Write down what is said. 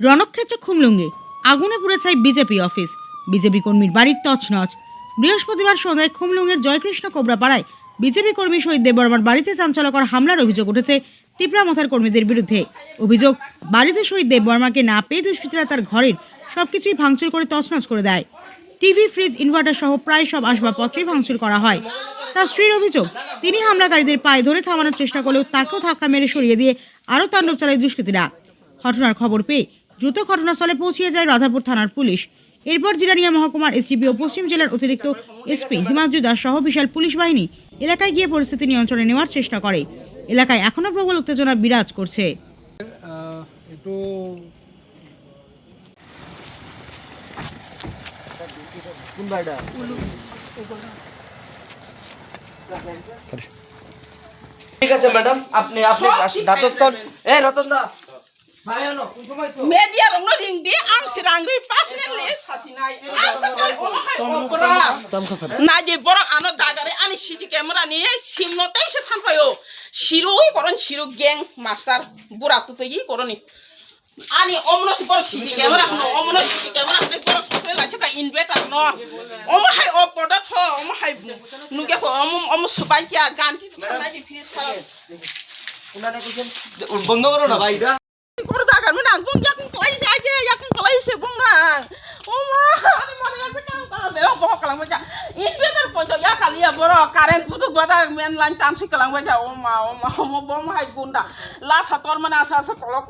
রণক্ষেত্র খুমলুঙ্গে। আগুনে পুড়ে ছাই বিজেপি অফিস। বিজেপি কর্মীর বাড়ির তছনছ। বৃহস্পতিবার সন্ধ্যায় খুমলুঙ্গের জয়কৃষ্ণ কোবরাপাড়ায় বিজেপি কর্মী শহীদ দেববর্মার বাড়িতে চাঞ্চল্যকর হামলার অভিযোগ উঠেছে তিপ্রা মাথার কর্মীদের বিরুদ্ধে। অভিযোগ, বাড়িতে শহীদ দেববর্মাকে না পেয়ে দুষ্কৃতীরা তার ঘরের সবকিছুই ভাঙচুর করে তছনছ করে দেয়। টিভি, ফ্রিজ, ইনভার্টার সহ প্রায় সব আসবাবপত্রই ভাঙচুর করা হয়। তার স্ত্রীর অভিযোগ, তিনি হামলাকারীদের পায়ে ধরে থামানোর চেষ্টা করলেও তাকেও ধাক্কা মেরে সরিয়ে দিয়ে আরও তাণ্ডব চালায় দুষ্কৃতীরা। ঘটনার খবর পেয়ে দ্রুত ঘটনাস্থলে পৌঁছিয়ে যায় রাধাপুর থানার পুলিশ। এরপর জিরানিয়া মহকুমার এসডিপি ও পশ্চিম জেলার অতিরিক্ত এসপি হিমাদ্রি দাস সহ বিশাল পুলিশ বাহিনী এলাকায় গিয়ে পরিস্থিতি নিয়ন্ত্রণে নেওয়ার চেষ্টা করে। এলাকায় এখনও প্রবল উত্তেজনা বিরাজ করছে। একটু ঠিক আছে ম্যাডাম আপনি আপনি ধাতস্থ এ রতন দা আনো তো sasinai asakai o hai okra na je borok ano dagare ani sisi camera ni sim no tai se sanpayo shiroi koron shiru geng master bura tu tegi koroni ani omno si borok sisi camera no omno sisi camera ni borok sokre la chaka inverter no omo hai o product ho omo hai nuge ko omo omo subai kya ganti na je finish kala উনানে কইছেন বন্ধ করো না ভাই menang, bung yakung kelai si aja, yakung kelai si bung nang. Oh mah, ini mana yang sekarang kalau bewok bohong kalang baca. Ini bener pojok ya kali ya boro, karen tutup gua main lancan si kalang baca. Oh mah, oh mah, oh bom hai gunda. Lah satu mana asa asa kalau